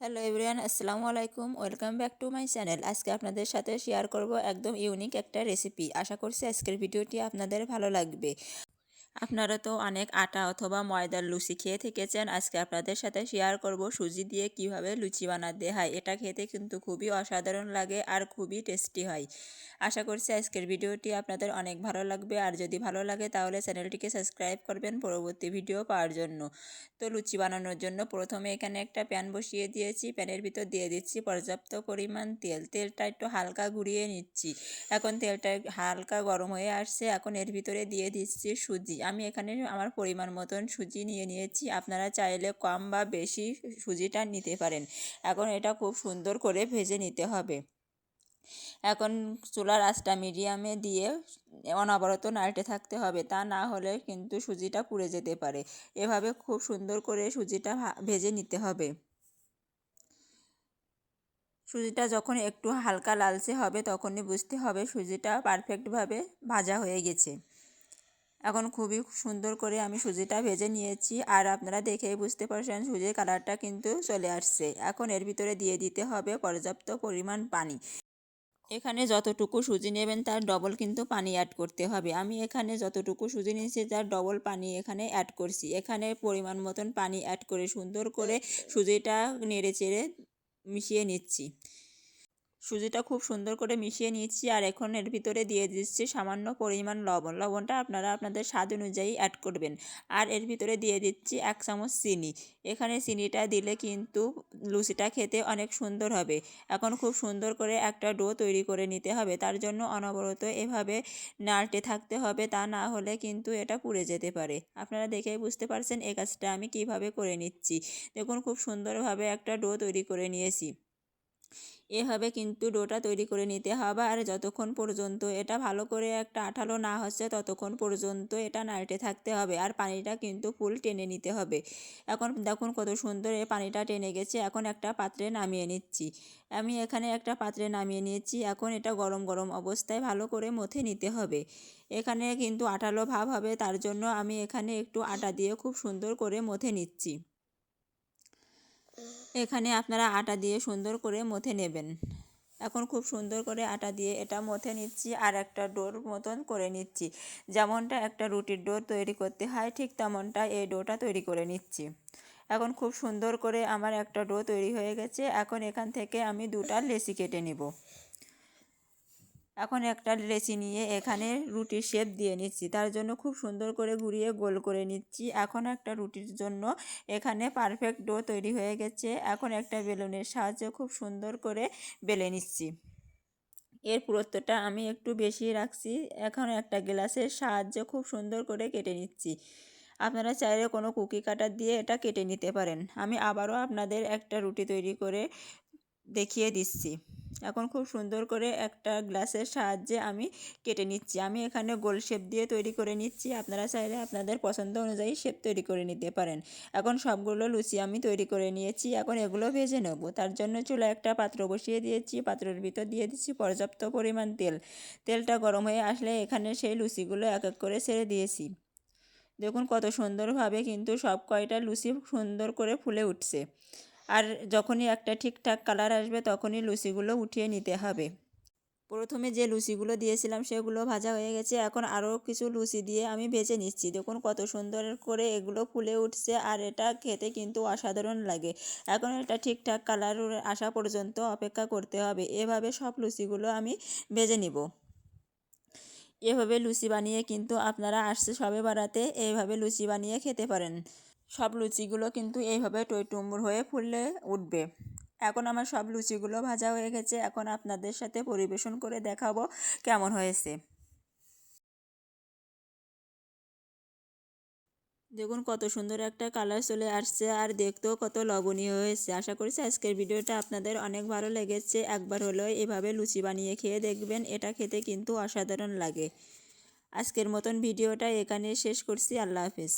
Hello everyone আসসালামু আলাইকুম welcome back to my channel আজকে আপনাদের সাথে শেয়ার করব একদম ইউনিক একটা রেসিপি আশা করছি আজকের ভিডিওটি আপনাদের ভালো লাগবে। আপনারা তো অনেক আটা অথবা ময়দার লুচি খেয়ে থেকেছেন। আজকে আপনাদের সাথে শেয়ার করব সুজি দিয়ে কীভাবে লুচি বানাতে হয়। এটা খেতে কিন্তু খুবই অসাধারণ লাগে আর খুবই টেস্টি হয়। আশা করছি আজকের ভিডিওটি আপনাদের অনেক ভালো লাগবে। আর যদি ভালো লাগে তাহলে চ্যানেলটিকে সাবস্ক্রাইব করবেন পরবর্তী ভিডিও পাওয়ার জন্য। তো লুচি বানানোর জন্য প্রথমে এখানে একটা প্যান বসিয়ে দিয়েছি। প্যানের ভিতর দিয়ে দিচ্ছি পর্যাপ্ত পরিমাণ তেল। তেলটা একটু হালকা ঘুরিয়ে নিচ্ছি। এখন তেলটা হালকা গরম হয়ে আসছে। এখন এর ভিতরে দিয়ে দিচ্ছি সুজি। আমি এখানে আমার পরিমাণ মতন সুজি নিয়ে নিয়েছি। আপনারা চাইলে কম বা বেশি সুজিটা নিতে পারেন। এখন এটা খুব সুন্দর করে ভেজে নিতে হবে। এখন চুলার আঁচটা মিডিয়ামে দিয়ে অনবরত নাড়তে থাকতে হবে। তা না হলে কিন্তু সুজিটা পুড়ে যেতে পারে। এভাবে খুব সুন্দর করে সুজিটা ভেজে নিতে হবে। সুজিটা যখন একটু হালকা লালচে হবে, তখনই বুঝতে হবে সুজিটা পারফেক্টভাবে ভাজা হয়ে গেছে। এখন খুবই সুন্দর করে আমি সুজিটা ভেজে নিয়েছি আর আপনারা দেখেই বুঝতে পারছেন সুজির কালারটা কিন্তু চলে আসছে। এখন এর ভিতরে দিয়ে দিতে হবে পর্যাপ্ত পরিমাণ পানি। এখানে যতটুকু সুজি নেবেন তার ডবল কিন্তু পানি অ্যাড করতে হবে। আমি এখানে যতটুকু সুজি নিয়েছি তার ডবল পানি এখানে অ্যাড করছি। এখানে পরিমাণ মতন পানি অ্যাড করে সুন্দর করে সুজিটা নেড়ে চেড়ে মিশিয়ে নিচ্ছি। সুজিটা খুব সুন্দর করে মিশিয়ে নিচ্ছি আর এখন এর ভিতরে দিয়ে দিচ্ছি সামান্য পরিমাণ লবণ। লবণটা আপনারা আপনাদের স্বাদ অনুযায়ী অ্যাড করবেন। আর এর ভিতরে দিয়ে দিচ্ছি এক চামচ চিনি। এখানে চিনিটা দিলে কিন্তু লুচিটা খেতে অনেক সুন্দর হবে। এখন খুব সুন্দর করে একটা ডো তৈরি করে নিতে হবে। তার জন্য অনবরত এভাবে নাড়তে থাকতে হবে। তা না হলে কিন্তু এটা পুড়ে যেতে পারে। আপনারা দেখেই বুঝতে পারছেন এ কাজটা আমি কীভাবে করে নিচ্ছি। দেখুন খুব সুন্দরভাবে একটা ডো তৈরি করে নিয়েছি। এভাবে কিন্তু ডোটা তৈরি করে নিতে হবে। আর যতক্ষণ পর্যন্ত এটা ভালো করে একটা আঠালো না হচ্ছে, ততক্ষণ পর্যন্ত এটা নাড়তে থাকতে হবে। আর পানিটা কিন্তু ফুল টেনে নিতে হবে। এখন দেখুন কত সুন্দর এই পানিটা টেনে গেছে। এখন একটা পাত্রে নামিয়ে নিচ্ছি। আমি এখানে একটা পাত্রে নামিয়ে নিয়েছি। এখন এটা গরম গরম অবস্থায় ভালো করে মথে নিতে হবে। এখানে কিন্তু আঠালো ভাব হবে। তার জন্য আমি এখানে একটু আটা দিয়ে খুব সুন্দর করে মথে নিচ্ছি। এখানে আপনারা আটা দিয়ে সুন্দর করে মথে নেবেন। এখন খুব সুন্দর করে আটা দিয়ে এটা মথে নিচ্ছি আর একটা ডোর মতন করে নিচ্ছি। যেমনটা একটা রুটির ডোর তৈরি করতে হয়, ঠিক তেমনটা এই ডোটা তৈরি করে নিচ্ছি। এখন খুব সুন্দর করে আমার একটা ডো তৈরি হয়ে গেছে। এখন এখান থেকে আমি দুটা লেসি কেটে নেব। এখন একটা লেচি নিয়ে এখানে রুটির শেপ দিয়ে নিচ্ছি। তার জন্য খুব সুন্দর করে ঘুরিয়ে গোল করে নিচ্ছি। এখন একটা রুটির জন্য এখানে পারফেক্ট ডো তৈরি হয়ে গেছে। এখন একটা বেলুনের সাহায্যে খুব সুন্দর করে বেলে নিচ্ছি। এর পুরুত্বটা আমি একটু বেশি রাখছি। এখন একটা গ্লাসের সাহায্যে খুব সুন্দর করে কেটে নিচ্ছি। আপনারা চাইলে কোনো কুকি কাটার দিয়ে এটা কেটে নিতে পারেন। আমি আবারও আপনাদের একটা রুটি তৈরি করে দেখিয়ে দিচ্ছি। এখন খুব সুন্দর করে একটা গ্লাসের সাহায্যে আমি কেটে নিচ্ছি। আমি এখানে গোল শেপ দিয়ে তৈরি করে নিচ্ছি। আপনারা চাইলে আপনাদের পছন্দ অনুযায়ী শেপ তৈরি করে নিতে পারেন। এখন সবগুলো লুচি আমি তৈরি করে নিয়েছি। এখন এগুলো ভেজে নেব। তার জন্য চুলা একটা পাত্র বসিয়ে দিয়েছি। পাত্রের ভিতর দিয়ে দিচ্ছি পর্যাপ্ত পরিমাণ তেল। তেলটা গরম হয়ে আসলে এখানে সেই লুচিগুলো এক এক করে ছেড়ে দিয়েছি। দেখুন কত সুন্দরভাবে কিন্তু সব কয়টা লুচি সুন্দর করে ফুলে উঠছে। আর যখনই একটা ঠিকঠাক কালার আসবে তখনই লুচিগুলো উঠিয়ে নিতে হবে। প্রথমে যে লুচিগুলো দিয়েছিলাম সেগুলো ভাজা হয়ে গেছে। এখন আরও কিছু লুচি দিয়ে আমি ভেজে নিচ্ছি। দেখুন কত সুন্দর করে এগুলো ফুলে উঠছে আর এটা খেতে কিন্তু অসাধারণ লাগে। এখন এটা ঠিকঠাক কালার আসা পর্যন্ত অপেক্ষা করতে হবে। এভাবে সব লুচিগুলো আমি ভেজে নিব। এভাবে লুচি বানিয়ে কিন্তু আপনারা আসছে সবে বাড়াতে এইভাবে লুচি বানিয়ে খেতে পারেন। সব লুচিগুলো কিন্তু এইভাবে টইটুম্বুর হয়ে ফুললে উঠবে। এখন আমার সব লুচিগুলো ভাজা হয়ে গেছে। এখন আপনাদের সাথে পরিবেশন করে দেখাবো কেমন হয়েছে। দেখুন কত সুন্দর একটা কালার চলে আসছে আর দেখতেও কত লবণীয় হয়েছে। আশা করছি আজকের ভিডিওটা আপনাদের অনেক ভালো লেগেছে। একবার হলেও এভাবে লুচি বানিয়ে খেয়ে দেখবেন, এটা খেতে কিন্তু অসাধারণ লাগে। আজকের মতন ভিডিওটা এখানে শেষ করছি। আল্লাহ হাফিজ।